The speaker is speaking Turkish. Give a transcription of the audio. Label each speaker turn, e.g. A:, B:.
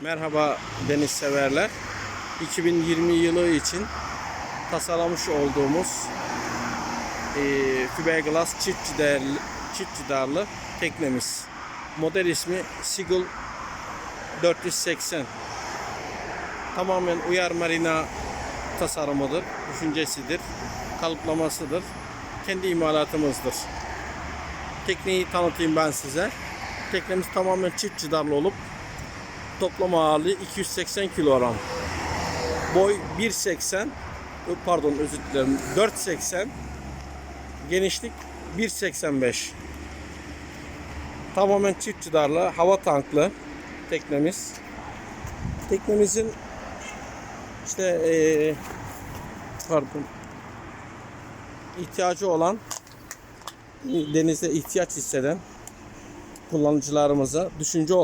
A: Merhaba deniz severler. 2020 yılı için tasarlamış olduğumuz e, fiberglass çift cidarlı, çift cidarlı teknemiz. Model ismi Seagull 480. Tamamen uyar marina tasarımıdır, düşüncesidir, kalıplamasıdır. Kendi imalatımızdır. Tekneyi tanıtayım ben size. Teknemiz tamamen çift cidarlı olup toplam ağırlığı 280 kilogram. Boy 1.80 pardon özür dilerim 4.80 genişlik 1.85 tamamen çift cidarlı hava tanklı teknemiz teknemizin işte eee pardon ihtiyacı olan denizde ihtiyaç hisseden kullanıcılarımıza düşünce